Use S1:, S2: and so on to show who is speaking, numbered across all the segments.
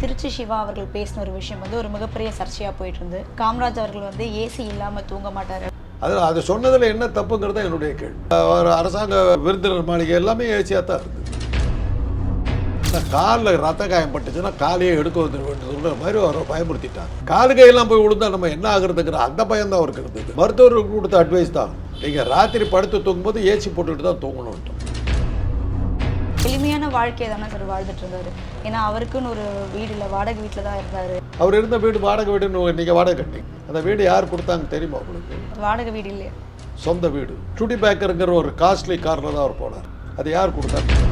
S1: திருச்சி சிவா அவர்கள் பேசின ஒரு விஷயம் வந்து ஒரு மிகப்பெரிய சர்ச்சையாக போயிட்டு இருந்து காமராஜ் அவர்கள் வந்து ஏசி இல்லாமல் தூங்க மாட்டார்.
S2: அது அது சொன்னதில் என்ன தப்புங்கிறது தான் என்னுடைய கேள்வி. ஒரு அரசாங்க விருந்தினர் மாளிகை எல்லாமே ஏசியாக தான் இருக்குது காலில் ரத்த காயம் பட்டுச்சுன்னா காலையே எடுக்க வந்துட வேண்டியதுங்கிற மாதிரி அவரை பயமுறுத்திட்டாங்க. காலு கையெல்லாம் போய் விழுந்தா நம்ம என்ன ஆகுறதுங்கிற அந்த பயம் தான் அவருக்கு இருந்தது. மருத்துவர்கள் கொடுத்த அட்வைஸ் தான். நீங்கள் ராத்திரி படுத்து தூங்கும்போது ஏசி போட்டுட்டு தான் தூங்கணும்ட்டு
S1: எளிமையான வாழ்க்கையை தானே சார் வாழ்ந்துட்டு இருந்தாரு. ஏன்னா அவருக்குன்னு ஒரு வீடு இல்லை வாடகை வீட்டில் தான் இருந்தார்.
S2: அவர் இருந்த வீடு வாடகை வீடுன்னு நீங்கள் வாடகை கட்டிங்க அந்த வீடு யார் கொடுத்தாங்க தெரியுமா உங்களுக்கு?
S1: வாடகை வீடு இல்லையா.
S2: சொந்த வீடு. டுடி பேக்கருங்கிற ஒரு காஸ்ட்லி காரில் தான் அவர் போனார். அது யார் கொடுத்தாரு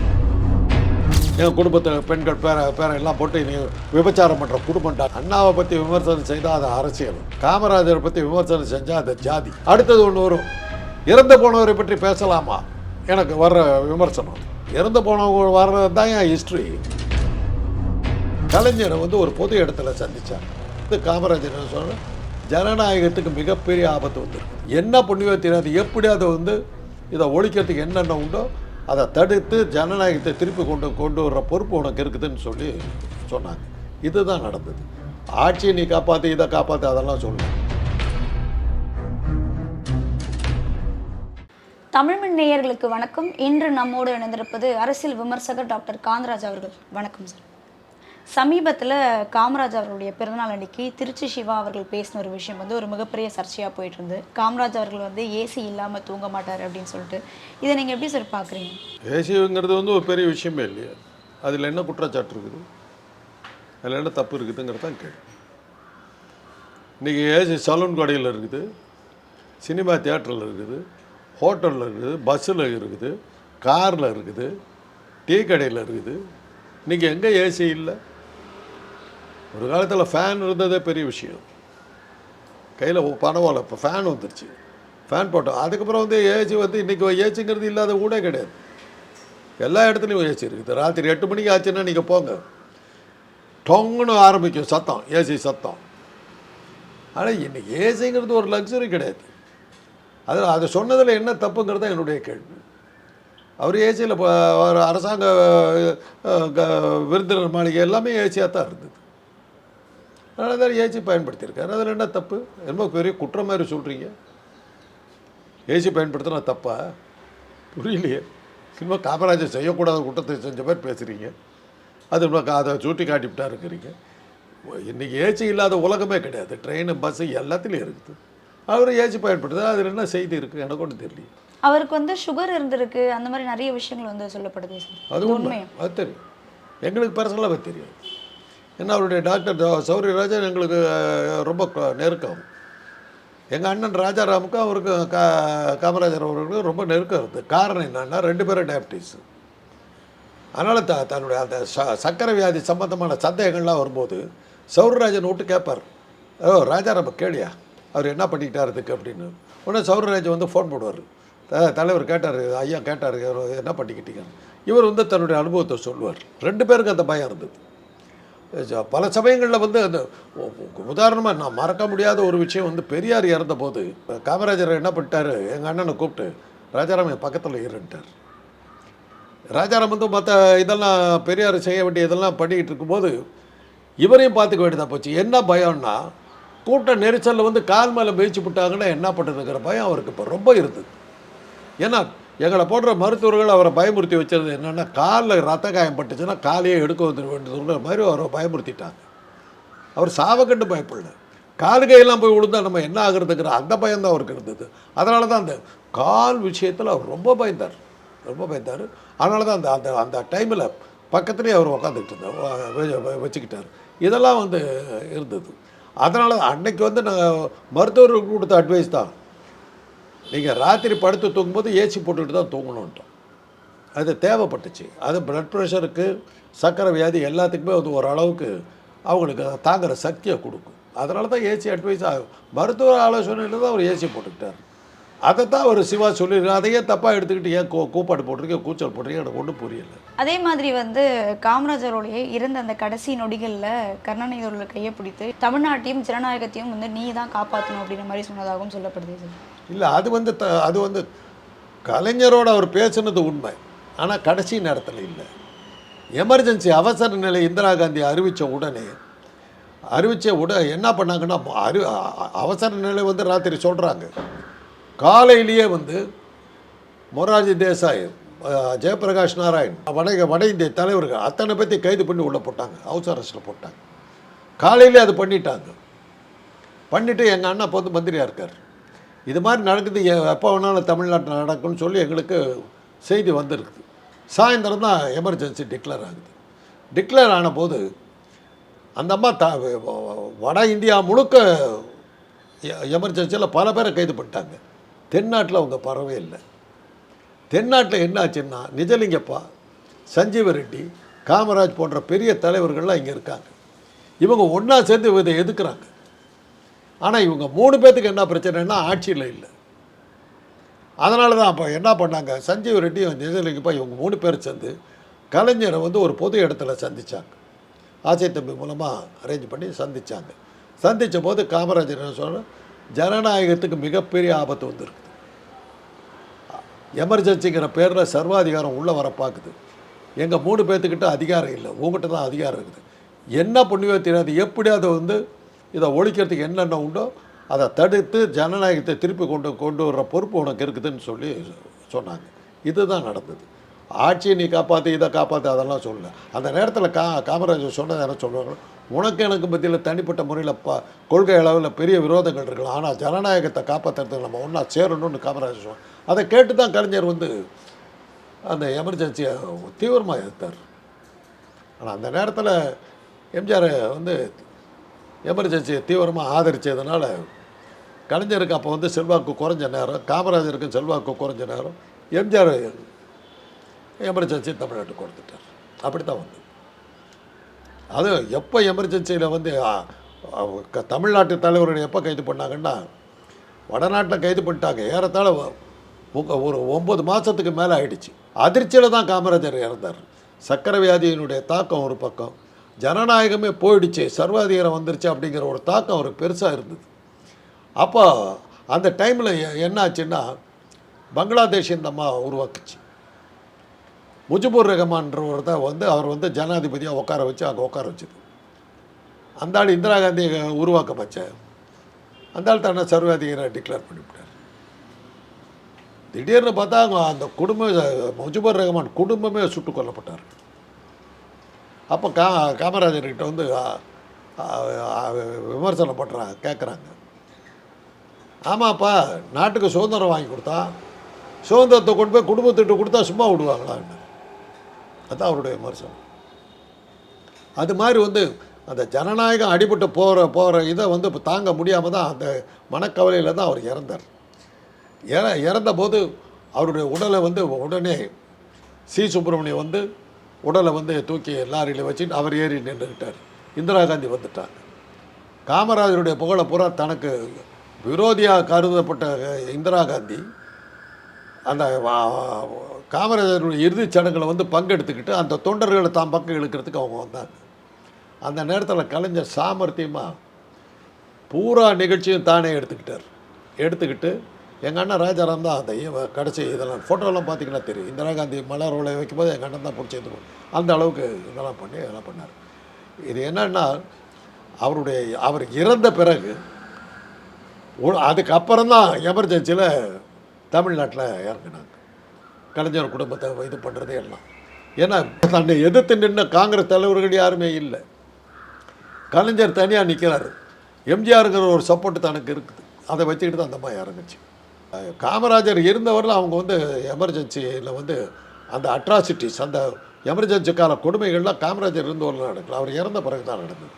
S2: என் குடும்பத்தில் பெண்கள் பேர பேர எல்லாம் போட்டு நீ விபச்சாரம் பண்ணுற குடும்பம்டா அண்ணாவை பற்றி விமர்சனம் செய்தால் அது அரசியல். காமராஜரை பற்றி விமர்சனம் செஞ்சால் அது ஜாதி. அடுத்தது ஒன்று வரும். இறந்து போனவரை பற்றி பேசலாமா? எனக்கு வர்ற விமர்சனம். இறந்து போனவங்க வர்றது தான் என் ஹிஸ்ட்ரி கலைஞரை வந்து ஒரு பொது இடத்துல சந்தித்தார் இது காமராஜர் என்ன சொன்ன ஜனநாயகத்துக்கு மிகப்பெரிய ஆபத்து வந்துருக்கு. என்ன புண்ணியோ தெரியாது. எப்படி அதை வந்து இதை ஒழிக்கிறதுக்கு என்னென்ன உண்டோ அதை தடுத்து ஜனநாயகத்தை திருப்பி கொண்டு கொண்டு வர்ற பொறுப்பு உனக்கு இருக்குதுன்னு சொல்லி சொன்னாங்க. இதுதான் நடந்தது. ஆட்சியை நீ காப்பாற்றி இதை காப்பாற்று அதெல்லாம் சொல்லு தமிழ்
S1: தமிழ்மண் நேயர்களுக்கு வணக்கம். இன்று நம்மோடு இணைந்திருப்பது அரசியல் விமர்சகர் டாக்டர் காந்தராஜ் அவர்கள். வணக்கம் சார். சமீபத்தில் காமராஜ் அவர்களுடைய பிறந்தநாள் அன்னைக்கு திருச்சி சிவா அவர்கள் பேசின ஒரு விஷயம் வந்து ஒரு மிகப்பெரிய சர்ச்சையாக போயிட்டு இருந்து காமராஜ் அவர்கள் வந்து ஏசி இல்லாமல் தூங்க மாட்டார் அப்படின்னு சொல்லிட்டு. இதை நீங்கள் எப்படி சார் பார்க்குறீங்க
S2: ஏசிங்கிறது வந்து ஒரு பெரிய விஷயமே இல்லையா. அதில் என்ன குற்றச்சாட்டு இருக்குது? அதில் என்ன தப்பு இருக்குதுங்கிறது தான் கேள்வி. இன்றைக்கி ஏசி சலூன் கடையில் இருக்குது. சினிமா தியேட்டரில் இருக்குது. ஹோட்டலில் இருக்குது பஸ்ஸில் இருக்குது காரில் இருக்குது டீ கடையில் இருக்குது. இன்றைக்கி எங்கே ஏசி இல்லை? ஒரு காலத்தில் ஃபேன் இருந்ததே பெரிய விஷயம். கையில் பணவால இப்போ ஃபேன் வந்துருச்சு. ஃபேன் போட்டோம் அதுக்கப்புறம் வந்து ஏசி வந்து இன்றைக்கி ஏசிங்கிறது இல்லாத ஊடே கிடையாது. எல்லா இடத்துலையும் ஏசி இருக்குது. ராத்திரி எட்டு மணிக்கு ஆச்சுன்னா நீங்கள் போங்க. டொங்குன்னு ஆரம்பிக்கும் சத்தம் ஏசி சத்தம். ஆனால் இன்றைக்கி ஏசிங்கிறது ஒரு லக்ஸரி கிடையாது. அது அதை சொன்னதில் என்ன தப்புங்கிறது தான் என்னுடைய கேள்வி. அவர் ஏசியில் ஒரு அரசாங்க க- விருந்தினர் மாளிகை எல்லாமே ஏசியாக தான் இருந்தது. அதனால் தான் ஏசி பயன்படுத்தியிருக்காரு. அதில் என்ன தப்பு? என்னமோ பெரிய குற்றம் மாதிரி சொல்கிறீங்க ஏசி பயன்படுத்தினா தப்பா? புரியலையே. சினிமா காமராஜர் செய்யக்கூடாத குற்றத்தை செஞ்ச மாதிரி பேசுகிறீங்க அது கா- அதை சுட்டி காட்டிவிட்டா இருக்கிறீங்க. இன்றைக்கி ஏசி இல்லாத உலகமே கிடையாது. ட்ரெயின் பஸ்ஸு எல்லாத்துலேயும் இருக்குது. அவர் ஏசி பயன்படுத்துது. அதில் என்ன செய்தி இருக்குது எனக்கு ஒன்றும் தெரியல
S1: அவருக்கு வந்து சுகர் இருந்திருக்கு. அந்த மாதிரி நிறைய விஷயங்கள் வந்து சொல்லப்படுது
S2: அது உண்மை. அது தெரியும். எங்களுக்கு பர்சனலாக தெரியும் ஏன்னா அவருடைய டாக்டர் சௌரியராஜன் எங்களுக்கு ரொம்ப நெருக்கம். எங்கள் அண்ணன் ராஜாராமுக்கும் அவருக்கும் கா காமராஜர் அவர்களுக்கும் ரொம்ப நெருக்கம் இருக்குது காரணம் என்னன்னா ரெண்டு பேரும் டயபிட்டிஸ் அதனால் த தன்னுடைய அந்த ச சக்கரை வியாதி சம்பந்தமான சந்தேகங்கள்லாம் வரும்போது சௌரராஜன் விட்டு கேட்பார் ஓ ராஜாராம கேளியா? அவர் என்ன பண்ணிக்கிட்டார் இதுக்கு அப்படின்னு. உடனே சௌரராஜ் வந்து ஃபோன் போடுவார். த தலைவர் கேட்டார் ஐயா கேட்டார் என்ன பண்ணிக்கிட்டீங்க? இவர் வந்து தன்னுடைய அனுபவத்தை சொல்லுவார். ரெண்டு பேருக்கு அந்த பயம் இருந்தது. பல சமயங்களில் வந்து அந்த உதாரணமாக நான் மறக்க முடியாத ஒரு விஷயம் வந்து பெரியார் இறந்தபோது காமராஜர் என்ன பண்ணிட்டார் எங்கள் அண்ணனை கூப்பிட்டு ராஜாராம் என் பக்கத்தில் இருந்துட்டார் ராஜாராம் வந்து மற்ற இதெல்லாம் பெரியார் செய்ய வேண்டிய இதெல்லாம் பண்ணிக்கிட்டு இருக்கும்போது இவரையும் பார்த்துக்க வேண்டியதாக போச்சு. என்ன பயம்னா கூட்ட நெரிசலில் வந்து கால் மேலே மேய்ச்சி விட்டாங்கன்னா என்ன பண்ணுறதுங்கிற பயம் அவருக்கு இப்போ ரொம்ப இருந்தது ஏன்னா எங்களை போன்ற மருத்துவர்கள் அவரை பயமுறுத்தி வச்சது என்னென்னா காலில் ரத்த காயம் பட்டுச்சுன்னா காலையே எடுக்க வந்துட வேண்டியதுங்கிற மாதிரி அவரை பயமுறுத்திட்டாங்க. அவர் சாவக்கண்டு பயப்படல கால் கையெல்லாம் போய் விழுந்தா நம்ம என்ன ஆகுறதுங்கிற அந்த பயம்தான் அவருக்கு இருந்தது. அதனால தான் அந்த கால் விஷயத்தில் அவர் ரொம்ப பயந்தார். ரொம்ப பயந்தார். அதனால தான் அந்த அந்த அந்த டைமில் பக்கத்துலேயே அவர் உக்காந்துக்கிட்டு இருந்தார். வச்சுக்கிட்டார். இதெல்லாம் வந்து இருந்தது. அதனால் அன்னைக்கு வந்து நாங்கள் மருத்துவர்கள் கொடுத்த அட்வைஸ் தான். நீங்கள் ராத்திரி படுத்து தூங்கும்போது ஏசி போட்டுக்கிட்டு தான் தூங்கணுன்ட்டோம் அது தேவைப்பட்டுச்சு. அது பிளட் ப்ரெஷருக்கு சர்க்கரை வியாதி எல்லாத்துக்குமே வந்து ஓரளவுக்கு அவங்களுக்கு தாங்குகிற சக்தியை கொடுக்கும். அதனால தான் ஏசி அட்வைஸ் மருத்துவ ஆலோசனையில் தான் அவர் ஏசி போட்டுக்கிட்டார். அதை தான் அவர் சிவா சொல்லியிருக்காரு. அதையே தப்பாக எடுத்துக்கிட்டு ஏன் கூ கூப்பாடு போட்டிருக்கீங்க கூச்சல் போட்டிருக்கீங்க? எனக்கு ஒன்றும் புரியல.
S1: அதே மாதிரி வந்து காமராஜருடைய இருந்த அந்த கடைசி நொடிகளில் கருணாநிதி அவர்கள் கையை பிடித்து தமிழ்நாட்டையும் ஜனநாயகத்தையும் வந்து நீ தான் காப்பாற்றணும் அப்படின்ற மாதிரி சொன்னதாகவும் சொல்லப்படுது சார்
S2: இல்லை அது வந்து த அது வந்து கலைஞரோட அவர் பேசுனது உண்மை. ஆனால் கடைசி நேரத்தில் இல்லை. எமர்ஜென்சி அவசர நிலை இந்திரா காந்தி அறிவித்த உடனே அறிவித்த உடனே என்ன பண்ணாங்கன்னா அறி அவசர நிலை வந்து ராத்திரி சொல்கிறாங்க காலையிலேயே வந்து மொரார்ஜி தேசாய் ஜெயபிரகாஷ் நாராயண் வட வட இந்திய தலைவர்கள் அத்தனை பற்றி கைது பண்ணி உள்ளே போட்டாங்க. ஹவுஸ் அரெஸ்ட்டில் போட்டாங்க. காலையிலே அது பண்ணிட்டாங்க. பண்ணிவிட்டு எங்கள் அண்ணா இப்போ வந்து மந்திரியாக இருக்கார். இது மாதிரி நடக்குது. எப்போ வேணாலும் தமிழ்நாட்டில் நடக்கும்னு சொல்லி எங்களுக்கு செய்தி வந்திருக்குது. சாயந்தரம் தான் எமர்ஜென்சி டிக்ளேர் ஆகுது. டிக்ளேர் ஆன போது அந்த அம்மா த வட இந்தியா முழுக்க எமர்ஜென்சியில் பல பேரை கைது பண்ணிட்டாங்க. தென்னாட்டில் அவங்க பரவே இல்லை. தென்னாட்டில் என்ன ஆச்சுன்னா நிஜலிங்கப்பா சஞ்சீவ ரெட்டி காமராஜ் போன்ற பெரிய தலைவர்கள்லாம் இங்கே இருக்காங்க. இவங்க ஒன்றா சேர்ந்து இதை எதுக்குறாங்க? ஆனால் இவங்க மூணு பேர்த்துக்கு என்ன பிரச்சனைன்னா ஆட்சியில் இல்லை. அதனால தான் அப்போ என்ன பண்ணாங்க? சஞ்சீவ் ரெட்டியும் நிஜலிங்கப்பா இவங்க மூணு பேர் சேர்ந்து கலைஞரை வந்து ஒரு பொது இடத்துல சந்தித்தாங்க ஆசை தம்பி மூலமாக அரேஞ்ச் பண்ணி சந்திச்சாங்க. சந்தித்த போது காமராஜர் என்ன சொன்னால் ஜனநாயகத்துக்கு மிகப்பெரிய ஆபத்து வந்திருக்கு. எமர்ஜென்சிங்கிற பேரில் சர்வாதிகாரம் உள்ளே வர பார்க்குது. எங்கள் மூணு பேர்த்துக்கிட்ட அதிகாரம் இல்லை. உங்ககிட்ட தான் அதிகாரம் இருக்குது. என்ன பண்ணுவோ தெரியாது எப்படி அதை வந்து இதை ஒழிக்கிறதுக்கு என்னென்ன உண்டோ அதை தடுத்து ஜனநாயகத்தை திருப்பி கொண்டு கொண்டு வர்ற பொறுப்பு உனக்கு இருக்குதுன்னு சொல்லி சொன்னாங்க. இதுதான் நடந்தது. ஆட்சியை நீ காப்பாற்று இதை காப்பாற்று அதெல்லாம் சொல்லல. அந்த நேரத்தில் கா காமராஜர் சொன்னது என்ன சொல்லுவாங்க உனக்கு எனக்கு மத்தியில் தனிப்பட்ட முறையில் ப கொள்கை அளவில் பெரிய விரோதங்கள் இருக்கலாம் ஆனால் ஜனநாயகத்தை காப்பாற்றுறதுக்கு நம்ம ஒன்றா சேரணும்னு காமராஜர் சொன்னாங்க அதை கேட்டு தான் கலைஞர் வந்து அந்த எமர்ஜென்சியை தீவிரமாக எதிர்த்தார். ஆனால் அந்த நேரத்தில் எம்ஜிஆர் வந்து எமர்ஜென்சியை தீவிரமாக ஆதரித்ததுனால கலைஞருக்கு அப்போ வந்து செல்வாக்கு குறைஞ்ச நேரம் காமராஜருக்கு செல்வாக்கு குறைஞ்ச நேரம் எம்ஜிஆர் எமர்ஜென்சி தமிழ்நாட்டுக்கு கொடுத்துட்டார். அப்படி தான் வந்து. அது எப்போ எமர்ஜென்சியில் வந்து க- தமிழ்நாட்டு தலைவர்கள் எப்போ கைது பண்ணாங்கன்னா வடநாட்டில் கைது பண்ணிட்டாங்க. ஏறத்தாழ ஒரு ஒம்பது மாதத்துக்கு மேலே ஆகிடுச்சு அதிர்ச்சியில் தான் காமராஜர் இறந்தார். சக்கரை வியாதியினுடைய தாக்கம் ஒரு பக்கம். ஜனநாயகமே போயிடுச்சு. சர்வாதிகாரம் வந்துருச்சு அப்படிங்கிற ஒரு தாக்கம் அவருக்கு பெருசாக இருந்தது. அப்போ அந்த டைமில் என்னாச்சுன்னா பங்களாதேஷ் இந்த அம்மா உருவாக்குச்சு. முஜிபுர் ரஹமான்றவர் தான் வந்து அவர் வந்து ஜனாதிபதியாக உட்கார வச்சு அங்கே உட்கார வச்சது. அந்த ஆள் இந்திரா காந்தியை உருவாக்க வச்ச. அந்த ஆள் தானே சர்வாதிகாரை டிக்ளேர் பண்ணிவிட்டார். திடீர்னு பார்த்தா அவங்க அந்த குடும்பம் முஜிபர் ரஹ்மான் குடும்பமே சுட்டுக் கொல்லப்பட்டார். அப்போ கா காமராஜர்கிட்ட வந்து விமர்சனம் பண்ணுறாங்க கேட்குறாங்க ஆமாப்பா நாட்டுக்கு சுதந்திரம் வாங்கி கொடுத்தா சுதந்திரத்தை கொண்டு போய் குடும்பத்திட்ட கொடுத்தா சும்மா விடுவாங்களான்னு அதுதான் அவருடைய விமர்சனம். அது மாதிரி வந்து அந்த ஜனநாயகம் அடிபட்டு போகிற போகிற இதை வந்து இப்போ தாங்க முடியாமல் தான் அந்த மனக்கவலையில் தான் அவர் இறந்தார். இற இறந்தபோது அவருடைய உடலை வந்து உடனே சி சுப்பிரமணியம் வந்து உடலை வந்து தூக்கி லாரியில் வச்சு அவர் ஏறி நின்றுக்கிட்டார் இந்திரா காந்தி வந்துட்டார். காமராஜருடைய புகழை பூரா தனக்கு விரோதியாக கருதப்பட்ட இந்திரா காந்தி அந்த காமராஜருடைய இறுதிச் சடங்குல வந்து பங்கெடுத்துக்கிட்டு அந்த தொண்டர்களை தான் பக்கம் இழுக்கிறதுக்கு அவங்க வந்தாங்க. அந்த நேரத்தில் கலைஞர் சாமர்த்தியமாக பூரா நிகழ்ச்சியும் தானே எடுத்துக்கிட்டார். எடுத்துக்கிட்டு எங்கள் அண்ணன் ராஜாராம் தான் அந்த கடைசி இதெல்லாம் ஃபோட்டோலாம் பார்த்தீங்கன்னா தெரியும். இந்திரா காந்தி மலர் உலை வைக்கும்போது எங்கள் அண்ணன் தான் பிடிச்சி அந்த அளவுக்கு இதெல்லாம் பண்ணி இதெல்லாம் பண்ணார். இது என்னன்னா அவருடைய அவர் இறந்த பிறகு அதுக்கப்புறம் தான் எமர்ஜென்சியில் தமிழ்நாட்டில் இறங்கினாங்க. கலைஞர் குடும்பத்தை இது பண்ணுறதே எல்லாம். ஏன்னா தன்னை எதிர்த்து நின்ற காங்கிரஸ் தலைவர்கள் யாருமே இல்லை. கலைஞர் தனியாக நிற்கிறாரு எம்ஜிஆருங்கிற ஒரு சப்போர்ட் தனக்கு இருக்குது. அதை வச்சுக்கிட்டு தான் அந்த மாதிரி இறங்குச்சு. காமராஜர் இருந்தவரில் அவங்க வந்து எமர்ஜென்சியில் வந்து அந்த அட்ராசிட்டிஸ் அந்த எமர்ஜென்சி கால கொடுமைகள்லாம் காமராஜர் இருந்தவரில் நடக்கல அவர் இறந்த பிறகு தான் நடந்தது.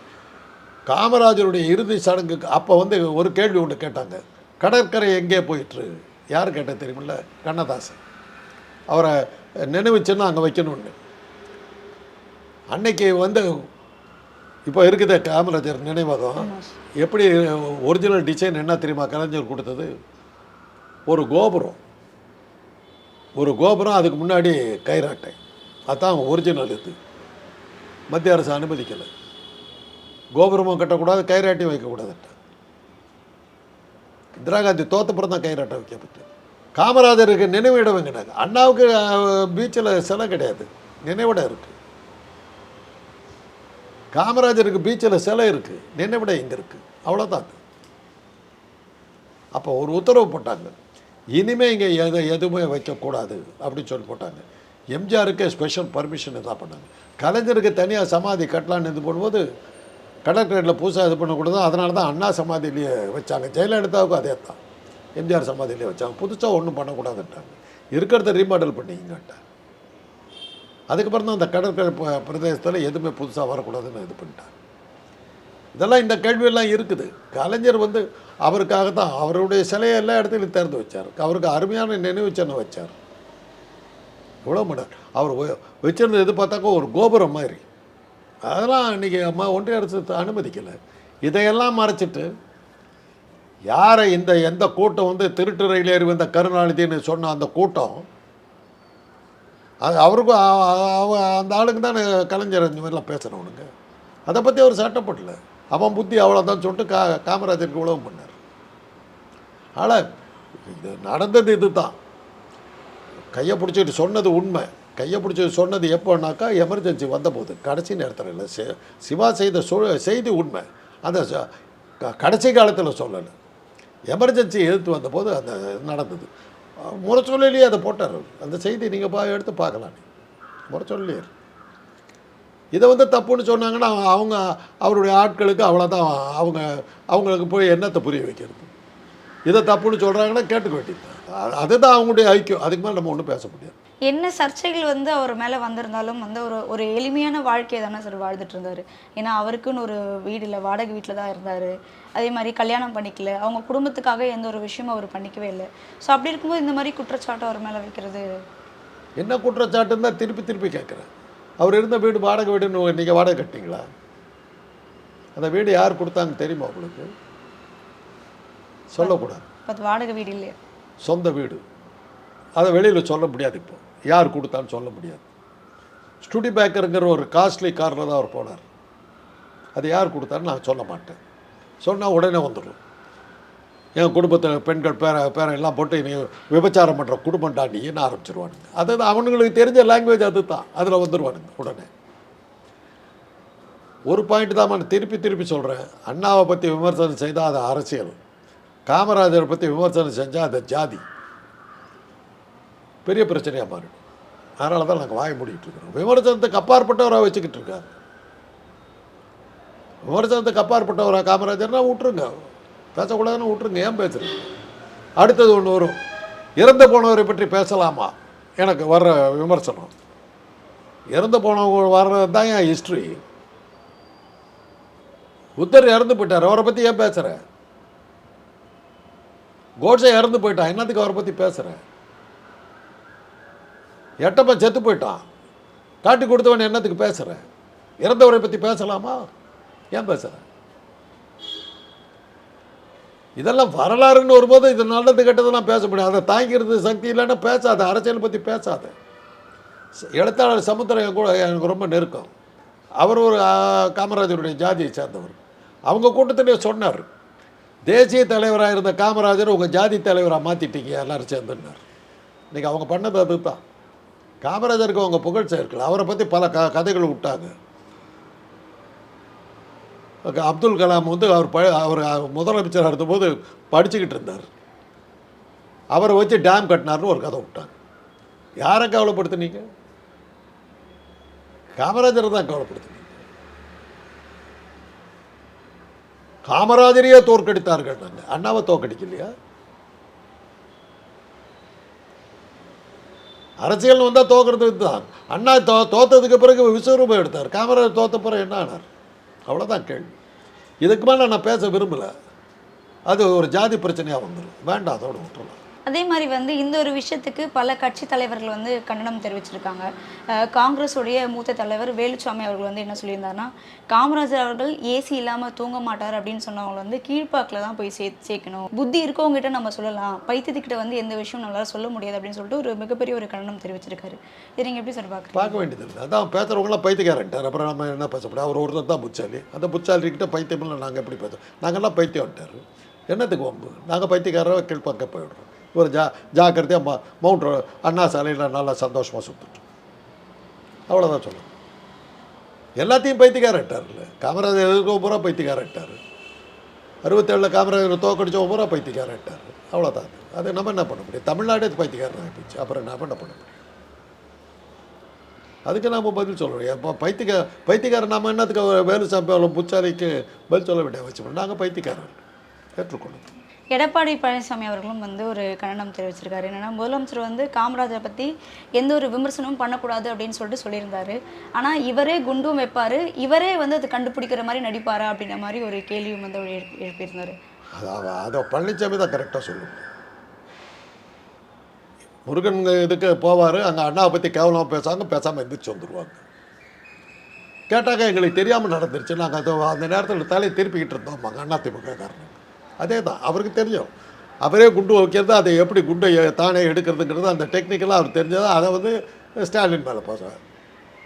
S2: காமராஜருடைய இறுதி சடங்குக்கு அப்போ வந்து ஒரு கேள்வி ஒன்று கேட்டாங்க. கடற்கரை எங்கே போயிற்று? யார் கேட்டது தெரியுமில்ல? கண்ணதாசன். அவரை நினைவு சின்னம் அங்கே வைக்கணும்னு. அன்னைக்கு வந்து இப்போ இருக்குது காமராஜர் நினைவகம் எப்படி ஒரிஜினல் டிசைன் என்ன தெரியுமா? கலைஞர் கொடுத்தது. ஒரு கோபுரம். ஒரு கோபுரம் அதுக்கு முன்னாடி கைராட்டை அதுதான் ஒரிஜினல் இது. மத்திய அரசு அனுமதிக்கலை. கோபுரமும் கட்டக்கூடாது கைராட்டியும் வைக்கக்கூடாதுட்ட இந்திரா காந்தி தோத்தப்புறம் தான் கைராட்டை வைக்கப்பட்டு. காமராஜருக்கு நினைவிடம் எங்கினாங்க அண்ணாவுக்கு பீச்சில் சிலை கிடையாது. நினைவிடம் இருக்குது காமராஜருக்கு பீச்சில் சிலை இருக்குது நினைவிட இங்கே இருக்குது அவ்வளோதான் அது. அப்போ ஒரு உத்தரவு போட்டாங்க. இனிமேல் இங்கே எதை எதுவுமே வைக்கக்கூடாது அப்படின்னு சொல்லி போட்டாங்க. எம்ஜிஆருக்கு ஸ்பெஷல் பர்மிஷன் இதாக பண்ணாங்க. கலைஞருக்கு தனியாக சமாதி கட்டலான்னு இது பண்ணும்போது கடற்கரையில் புதுசாக இது பண்ணக்கூடாது அதனால தான் அண்ணா சமாதியிலேயே வச்சாங்க. ஜெயலலிதாவுக்கும் அதே தான். எம்ஜிஆர் சமாதியிலே வச்சாங்க. புதுசாக ஒன்றும் பண்ணக்கூடாதுன்ட்டாங்க. இருக்கிறத ரீமாடல் பண்ணிக்கிங்கட்டாங்க அதுக்கப்புறம் தான் அந்த கடற்கரை ப- பிரதேசத்தில் எதுவுமே புதுசாக வரக்கூடாதுன்னு இது பண்ணிட்டாங்க. இதெல்லாம் இந்த கேள்வியெல்லாம் இருக்குது. கலைஞர் வந்து அவருக்காக தான் அவருடைய சிலையை எல்லா இடத்துலையும் திறந்து வச்சார். அவருக்கு அருமையான நினைவு சின்னம் வச்சார். இவ்வளோ மடம் அவர் வச்சிருந்த எது பார்த்தாக்கா ஒரு கோபுரம் மாதிரி. அதெல்லாம் இன்றைக்கி அம்மா ஒன்றிய அரசு அனுமதிக்கலை. இதையெல்லாம் மறைச்சிட்டு யாரை இந்த எந்த கூட்டம் வந்து திருட்டு ரயில் ஏறி வந்த கருணாநிதின்னு சொன்ன அந்த கூட்டம் அது அவருக்கும் அவ- அந்த ஆளுங்க தானே கலைஞர் இந்த மாதிரிலாம் பேசுகிறவனுங்க அதை பற்றி அவர் சட்டப்படலை. அவன் புத்தி அவ்வளோதான் சொல்லிட்டு கா காமராஜருக்கு உழவு பண்ணார். ஆனால் இது நடந்தது இதுதான். கையை பிடிச்சிட்டு சொன்னது உண்மை. கையை பிடிச்சி சொன்னது எப்போனாக்கா எமர்ஜென்சி வந்தபோது. கடைசி நேரத்தில் இல்லை சி- சிவா செய்த சொ செய்தி உண்மை. அந்த ச- க- கடைசி காலத்தில் சொல்லலை. எமர்ஜென்சி எதிர்த்து வந்தபோது அந்த நடந்தது. முறைச்சொல்லிலேயே அதை போட்டார். அந்த செய்தி நீங்கள் பா எடுத்து பார்க்கலாம். முறைச்சொல்லியே இதை வந்து தப்புன்னு சொன்னாங்கன்னா அவங்க அவருடைய ஆட்களுக்கு அவ்வளோதான் அவங்க அவங்களுக்கு போய் என்னத்தை புரிய வைக்கிறது? இதை தப்புன்னு சொல்கிறாங்கன்னா கேட்டுக்க வேண்டியது. அது- அதுதான் அவங்களுடைய ஐக்கியம். அதுக்கு மேலே நம்ம ஒன்றும் பேச முடியாது.
S1: என்ன சர்ச்சைகள் வந்து அவர் மேலே வந்திருந்தாலும் வந்து ஒரு ஒரு எளிமையான வாழ்க்கையை தானே சார் வாழ்ந்துட்டு இருந்தார். ஏன்னா அவருக்குன்னு ஒரு வீடு இல்லை வாடகை வீட்டில் தான் இருந்தார். அதே மாதிரி கல்யாணம் பண்ணிக்கல. அவங்க குடும்பத்துக்காக எந்த ஒரு விஷயமும் அவர் பண்ணிக்கவே இல்லை. ஸோ அப்படி இருக்கும்போது இந்த மாதிரி குற்றச்சாட்டு அவர் மேலே வைக்கிறது?
S2: என்ன குற்றச்சாட்டுன்னு தான் திருப்பி திருப்பி கேட்குறேன். அவர் இருந்த வீடு வாடகை வீடுன்னு நீங்கள் வாடகை கட்டிங்களா? அந்த வீடு யார் கொடுத்தாங்க தெரியுமா உங்களுக்கு? சொல்லக்கூடாது.
S1: வாடகை வீடு இல்லையா?
S2: சொந்த வீடு. அதை வெளியில் சொல்ல முடியாது இப்போ. யார் கொடுத்தான்னு சொல்ல முடியாது. ஸ்டுடி பேக்கருங்கிற ஒரு காஸ்ட்லி காரில் தான் அவர் போனார். அது யார் கொடுத்தான்னு நான் சொல்ல மாட்டேன். சொன்னால் உடனே வந்துடும். என் குடும்பத்தில் பெண்கள் பேர பேர எல்லாம் போட்டு நீ விபச்சாரம் பண்ணுற குடும்பம் தாண்டின்னு ஆரம்பிச்சிருவானுங்க. அது அவனுங்களுக்கு தெரிஞ்ச லாங்குவேஜ் அது தான் அதில் வந்துடுவானுங்க உடனே. ஒரு பாயிண்ட் தான் நான் திருப்பி திருப்பி சொல்கிறேன் அண்ணாவை பற்றி விமர்சனம் செய்தால் அது அரசியல். காமராஜரை பற்றி விமர்சனம் செஞ்சால் அது ஜாதி. பெரிய பிரச்சனையாக மாறிடும் அதனால தான் நாங்கள் வாய மூடிட்டு இருக்கிறோம். விமர்சனத்துக்கு அப்பாற்பட்டவராக வச்சுக்கிட்டு இருக்காரு. விமர்சனத்துக்கு அப்பாற்பட்டவராக காமராஜர்னா விட்டுருங்க. பேசக்கூடாதுன்னு விட்டுருங்க ஏன் பேசுறீங்க அடுத்தது ஒன்று வரும். இறந்து போனவரை பற்றி பேசலாமா? எனக்கு வர்ற விமர்சனம். இறந்து போனவங்க வர்றது தான் என் ஹிஸ்ட்ரி புத்தர் இறந்து போயிட்டார் அவரை பற்றி ஏன் பேசுகிற கோட்ஸே இறந்து போயிட்டான் என்னத்துக்கு அவரை பற்றி பேசுகிறேன் எட்டப்பன் செத்து போயிட்டான். காட்டி கொடுத்தவன் என்னத்துக்கு பேசுகிறேன் இறந்தவரை பற்றி பேசலாமா? ஏன் பேசுகிறேன் இதெல்லாம் வரலாறுன்னு வரும்போது இது நல்லது கெட்டதெல்லாம் பேச முடியாது. அதை தாங்கிறது சக்தி இல்லைன்னா பேசாத அரசியல் பற்றி பேசாத. எழுத்தாளர் சமுத்திரம் கூட எனக்கு ரொம்ப நெருக்கம். அவர் ஒரு காமராஜருடைய ஜாதியை சேர்ந்தவர். அவங்க கூட்டத்திலே சொன்னார் தேசிய தலைவராக இருந்த காமராஜர் உங்கள் ஜாதி தலைவராக மாற்றிட்டீங்க எல்லாரும் சேர்ந்துன்னார். இன்றைக்கி அவங்க பண்ணது அதுதான். காமராஜருக்கு அவங்க புகழ் சேர்க்கல. அவரை பற்றி பல க கதைகள் விட்டாங்க. அப்துல் கலாம் வந்து அவர் ப அவர் முதலமைச்சராக இருந்தபோது படிச்சுக்கிட்டு இருந்தார். அவரை வச்சு டேம் கட்டினார்னு ஒரு கதை விட்டாங்க. யாரை கவலைப்படுத்துனீங்க? காமராஜரை தான் கவலைப்படுத்துனீங்க. காமராஜரையே தோற்கடித்தார்கள் நாங்கள் அண்ணாவை தோற்கடிக்கலையா? அரசியல் வந்தால் தோக்கிறது தான். அண்ணா தோ தோத்ததுக்கு பிறகு விஸ்வரூபம் எடுத்தார். காமராஜர் தோத்த பிறகு என்ன ஆனார்? அவ்வளோதான் கேள்வி. இதுக்கு மேலே நான் பேச விரும்பலை. அது ஒரு ஜாதி பிரச்சனையாக வந்துடும் வேண்டாம் அதோட விட்டுறலாம்.
S1: அதே மாதிரி வந்து இந்த ஒரு விஷயத்துக்கு பல கட்சி தலைவர்கள் வந்து கண்டனம் தெரிவிச்சிருக்காங்க. காங்கிரஸுடைய மூத்த தலைவர் வேலுச்சாமி அவர்கள் வந்து என்ன சொல்லியிருந்தாருன்னா காமராஜர் அவர்கள் ஏசி இல்லாமல் தூங்க மாட்டார் அப்படின்னு சொன்னவங்க வந்து கீழ்ப்பாக்கில் தான் போய் சே சேர்க்கணும். புத்தி இருக்கவங்ககிட்ட நம்ம சொல்லலாம். பைத்தியத்துக்கிட்ட வந்து எந்த விஷயம் நம்மளால சொல்ல முடியாது அப்படின்னு சொல்லிட்டு ஒரு மிகப்பெரிய ஒரு கண்டனம் தெரிவிச்சிருக்காரு. இது நீங்கள் எப்படி சார் பார்க்க
S2: பார்க்க வேண்டியது இல்லை. அதான் பேசுகிறவங்களாம் பைத்தியக்காரன்ட்டார். அப்புறம் நம்ம என்ன பேச அவர் ஒருத்தர் தான் புச்சாலி அந்த புச்சாலிக்கிட்ட பைத்தியம் நாங்கள் எப்படி பேசுவோம்? நாங்கள்லாம் பைத்தியம்ட்டார். என்னத்துக்கு வம்பு? நாங்கள் பைத்தியக்காரராக கீழ்ப்பாக்க போயிடுறோம். ஒரு ஜா ஜாக்கிரதையாக ம மவுண்ட் அண்ணா சாலையில் நல்லா சந்தோஷமாக சுற்றுட்டோம் அவ்வளோதான் சொல்லணும் எல்லாத்தையும் பைத்தியக்காரட்டார்ல காமராஜர் எதுக்கோ பூரா பைத்தியக்காரட்டார் அறுபத்தேழில் காமராஜர் தோக்கடிச்ச பூரா பைத்தியக்காரட்டார் அவ்வளோதான் அது நம்ம என்ன பண்ண முடியும்? தமிழ்நாடே பைத்தியக்காரன் ஆகிப்போச்சு அப்புறம் என்ன பண்ண முடியும்? அதுக்கு நாம் பதில் சொல்லணும் முடியும். இப்போ பைத்தியக்கார பைத்தியக்காரன் நம்ம என்னத்துக்கு வேலு வேலுசாமி அவ்வளோ பதில் சொல்ல வேண்டிய அவசியம் நாங்கள் பைத்தியக்காரன் ஏற்றுக்கொள்ளும்
S1: எடப்பாடி பழனிசாமி அவர்களும் வந்து ஒரு கண்டனம் தெரிவிச்சிருக்காரு. என்னென்னா முதலமைச்சர் வந்து காமராஜரை பற்றி எந்த ஒரு விமர்சனமும் பண்ணக்கூடாது அப்படின்னு சொல்லிட்டு சொல்லியிருந்தாரு. ஆனால் இவரே குண்டும் வைப்பார். இவரே வந்து அது கண்டுபிடிக்கிற மாதிரி நடிப்பாரா அப்படின்ற மாதிரி ஒரு கேள்வியும் வந்து அவர் எழுப்பியிருந்தார் எழுப்பியிருந்தாரு.
S2: அதை பழனிசாமி தான் கரெக்டாக சொல்லும். முருகன் இதுக்கு போவார் அங்கே அண்ணாவை பற்றி கேவலமாக பேசாங்க பேசாமல் எந்திரிச்சு வந்துடுவாங்க கேட்டாக்க எங்களுக்கு தெரியாமல் நடந்துருச்சு. நாங்கள் அது அந்த நேரத்தில் தலையை திருப்பிக்கிட்டு இருந்தோம். அங்கே அண்ணா திமுக காரணம் அதே தான் அவருக்கு தெரியும். அவரே குண்டு வைக்கிறது அதை எப்படி குண்டை தானே எடுக்கிறதுங்கிறது அந்த டெக்னிக்கலாக அவர் தெரிஞ்சதை அதை வந்து ஸ்டாலின் மேலே பேசுவார்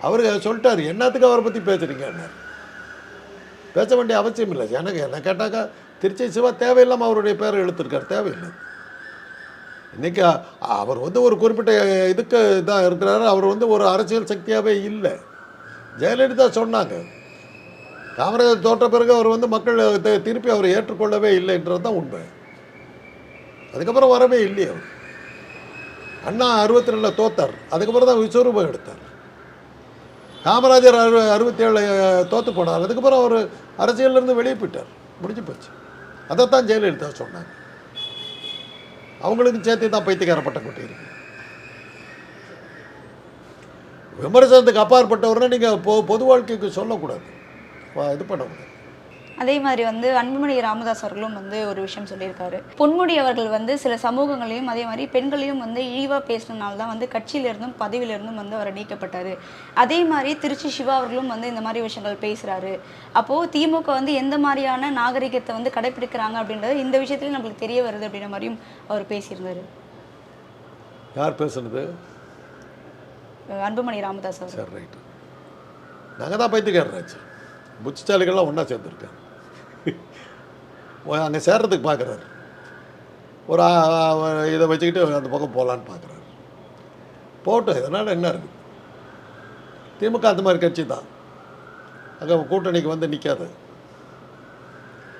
S2: அவர் சொல்லிட்டார் என்னத்துக்கு அவரை பற்றி பேசுகிறீங்கன்னு பேச வேண்டிய அவசியம் இல்லை. எனக்கு என்ன கேட்டாக்கா திருச்சி சிவா தேவையில்லாமல் அவருடைய பேரை இழுத்துருக்கார் தேவையில்லை. இன்றைக்கி அவர் வந்து ஒரு குறிப்பிட்ட இதுக்கு இதாக இருக்கிறாரு அவர் வந்து ஒரு அரசியல் சக்தியாகவே இல்லை. ஜெயலலிதா சொன்னாங்க காமராஜர் தோற்ற பிறகு அவர் வந்து மக்கள் திருப்பி அவர் ஏற்றுக்கொள்ளவே இல்லைன்றது தான் உண்மை. அதுக்கப்புறம் வரவே இல்லையே அவர். அண்ணா அறுபத்தி ரெண்டில் தோத்தார். அதுக்கப்புறம் தான் விஸ்வரூபம் எடுத்தார். காமராஜர் அறு அறுபத்தி ஏழு தோற்று போனார். அதுக்கப்புறம் அவர் அரசியல்லேருந்து வெளியே போயிட்டார். முடிஞ்சு போச்சு. அதைத்தான் ஜெயலலிதா சொன்னாங்க. அவங்களுக்கும் சேர்த்து தான் பைத்தியக்கார பட்டம் கொட்டியிருக்கு. விமர்சனத்துக்கு அப்பாற்பட்டவர்னா நீங்கள் பொ பொது வாழ்க்கைக்கு சொல்லக்கூடாது. இது பண்ணக்கூடாது
S1: அதே மாதிரி வந்து அன்புமணி ராமதாஸ் அவர்களும் வந்து ஒரு விஷயம் சொல்லியிருக்காரு. பொன்முடி அவர்கள் வந்து சில சமூகங்களையும் அதே மாதிரி பெண்களையும் வந்து இழிவாக பேசினனால தான் வந்து கட்சியிலிருந்தும் பதவியிலிருந்தும் வந்து அவர் நீக்கப்பட்டார். அதே மாதிரி திருச்சி சிவா அவர்களும் வந்து இந்த மாதிரி விஷயங்கள் பேசுகிறாரு அப்போது திமுக வந்து எந்த மாதிரியான நாகரிகத்தை வந்து கடைப்பிடிக்கிறாங்க அப்படின்றது இந்த விஷயத்துலையும் நம்மளுக்கு தெரிய வருது அப்படின்ற மாதிரியும் அவர் பேசியிருந்தார்.
S2: யார் பேசுனது?
S1: அன்புமணி ராமதாஸ் அவர்
S2: சரி ரைட்டு. நாங்கள் தான் பைத்தியக்காரராச்சு புத்திசாலிகள்லாம் ஒன்றா சேர்ந்துருக்கேன். அங்கே சேர்றதுக்கு பார்க்குறாரு ஒரு இதை வச்சுக்கிட்டு அந்த பக்கம் போகலான்னு பார்க்குறாரு போட்டோம் இதனால் என்ன இருக்குது திமுக அந்த மாதிரி கட்சி தான். அங்கே கூட்டணிக்கு வந்து நிற்காது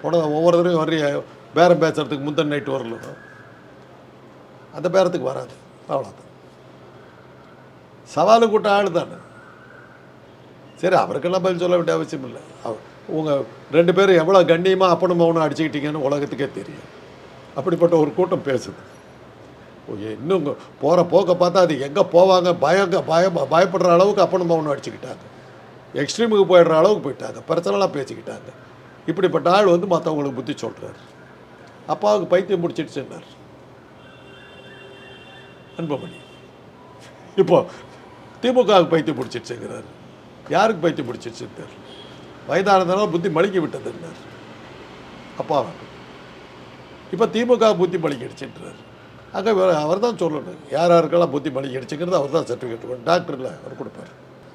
S2: போன ஒவ்வொரு தடவையும் பேரம் பேசுகிறதுக்கு முந்தின நைட்டு வரல. அந்த பேரத்துக்கு வராது. அவ்வளோதான் சவாலு கூட்ட ஆள் தானே. சரி அவருக்கெல்லாம் பதில் சொல்ல வேண்டிய அவசியம் இல்லை. உங்கள் ரெண்டு பேரும் எவ்வளோ கண்ணியமாக அப்பனும் மௌனம் அடிச்சுக்கிட்டீங்கன்னு உலகத்துக்கே தெரியும். அப்படிப்பட்ட ஒரு கூட்டம் பேசுது. இன்னும் போகிற போக்க பார்த்தா அது எங்கே போவாங்க? பயங்க பயம் பயப்படுற அளவுக்கு அப்பனும் மௌனம் அடிச்சுக்கிட்டாங்க. எக்ஸ்ட்ரீமுக்கு போயிடுற அளவுக்கு போயிட்டாங்க. பிரச்சனைலாம் பேசிக்கிட்டாங்க. இப்படிப்பட்ட ஆள் வந்து மற்றவங்களுக்கு புத்தி சொல்கிறார் அப்பாவுக்கு பைத்தியம் பிடிச்சிடுச்சுன்னார் அன்பமணி. இப்போ திமுகவுக்கு பைத்தியம் பிடிச்சிடுச்சுங்கிறார். யாருக்கு பைத்தியம் பிடிச்சிடுச்சுன்னு தெரியல. வயதானதுனால புத்தி மழுங்கி விட்டதுன்னார் அப்பாவுக்கு இப்போ திமுக புத்தி மழுங்கிடுச்சுன்றார் அங்கே அவர் தான் சொல்லணும். யார் யாருக்கெல்லாம் புத்தி மழுங்கிடுச்சுங்கிறது அவர் தான் சர்டிஃபிகேட் டாக்டரில் அவர் கொடுப்பார்.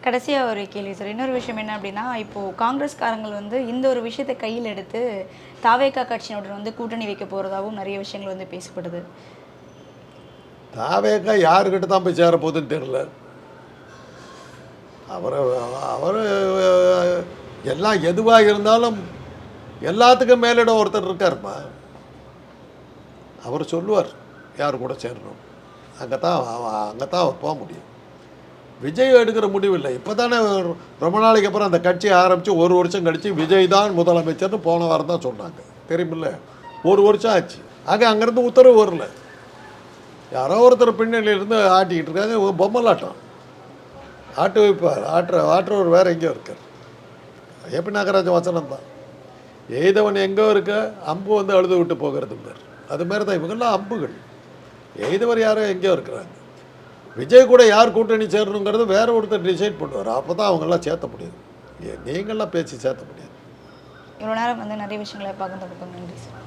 S1: கடைசியாக ஒரு கேள்வி சார். இன்னொரு விஷயம் என்ன அப்படின்னா இப்போது காங்கிரஸ்காரங்கள் வந்து இந்த ஒரு விஷயத்தை கையில் எடுத்து தாவேகா கட்சியினுடன் வந்து கூட்டணி வைக்க போகிறதாகவும் நிறைய விஷயங்கள் வந்து பேசப்படுது.
S2: தாவேக்கா யாருக்கிட்ட தான் போய் சேர போகுதுன்னு தெரில அவர் அவர் எல்லாம் எதுவாக இருந்தாலும் எல்லாத்துக்கும் மேலிடம் ஒருத்தர் இருக்காருப்பா. அவர் சொல்லுவார் யார் கூட சேரணும்? அங்கே தான் அங்கே தான் அவர் போக முடியும். விஜய் எடுக்கிற முடிவு இல்லை. இப்போ தானே ரொம்ப நாளைக்கு அப்புறம் அந்த கட்சி ஆரம்பித்து ஒரு வருஷம் கழித்து விஜய் தான் முதலமைச்சர்னு போன வாரம் தான் சொன்னாங்க. தெரியுமில்ல? ஒரு வருஷம் ஆச்சு. ஆக அங்கேருந்து உத்தரவு வரல. யாரோ ஒருத்தர் பின்னணியிலிருந்து ஆட்டிக்கிட்டு இருக்காங்க பொம்மலாட்டம். ஆட்டு வைப்பார். ஆற்ற ஆற்றவர் வேறு எங்கேயோ இருக்கார். ஏபி நாகராஜ வசனம் தான். எய்தவன் எங்கே இருக்க அம்பு வந்து அழுது விட்டு போகிறது பேர் அது மாதிரி தான் இவங்கெல்லாம் அம்புகள். எய்தவர் யாரோ எங்கேயோ இருக்கிறாங்க. விஜய் கூட யார் கூட்டணி சேரணுங்கிறது வேற ஒருத்தர் டிசைட் பண்ணுவார். அப்போ தான் அவங்கெல்லாம் சேர்த்த முடியாது ஏ, நீங்கள்லாம் பேசி சேர்த்த முடியாது.
S1: இவ்வளோ நேரம் வந்து நிறைய விஷயங்களை பகிர்ந்து கொடுப்பாங்க நன்றி சார்.